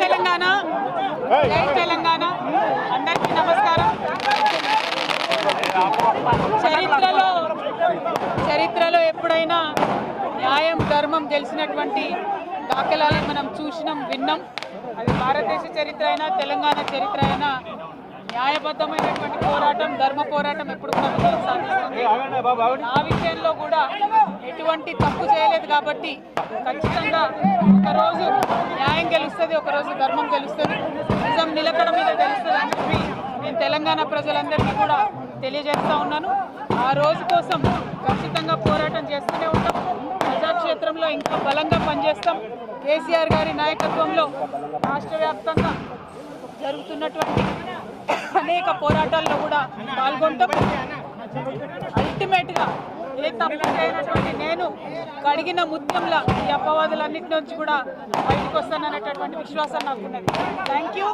తెలంగాణ. జై తెలంగాణ. అందరికీ నమస్కారం. చరిత్రలో చరిత్రలో ఎప్పుడైనా న్యాయం ధర్మం గెలిచినటువంటి దాఖలాలను మనం చూసినాం విన్నాం. అది భారతదేశ చరిత్ర అయినా తెలంగాణ చరిత్ర అయినా న్యాయబద్ధమైనటువంటి పోరాటం ధర్మ పోరాటం ఎప్పుడు కూడా విజయం సాధిస్తుంది. ఆ విషయంలో కూడా ఎటువంటి తప్పు చేయలేదు కాబట్టి ఖచ్చితంగా ఒకరోజు న్యాయం గెలుస్తుంది ఒకరోజు ధర్మం గెలుస్తుంది. నిజం నిలకడ మీద గెలుస్తుంది అని చెప్పి నేను తెలంగాణ ప్రజలందరికీ కూడా తెలియజేస్తూ ఉన్నాను. ఆ రోజు కోసం ఖచ్చితంగా పోరాటం చేస్తూనే ఉంటాం. ప్రజాక్షేత్రంలో ఇంకా బలంగా పనిచేస్తాం. కేసీఆర్ గారి నాయకత్వంలో రాష్ట్ర వ్యాప్తంగా జరుగుతున్నటువంటి అనేక పోరాటాల్లో కూడా పాల్గొంటాం. అల్టిమేట్గా ఏ తప్పు చేయనటువంటి నేను కడిగిన ముత్యంలా ఈ అపవాదులన్నిటి నుంచి కూడా బయటకు వస్తాననేటటువంటి విశ్వాసం నాకున్నది. Thank you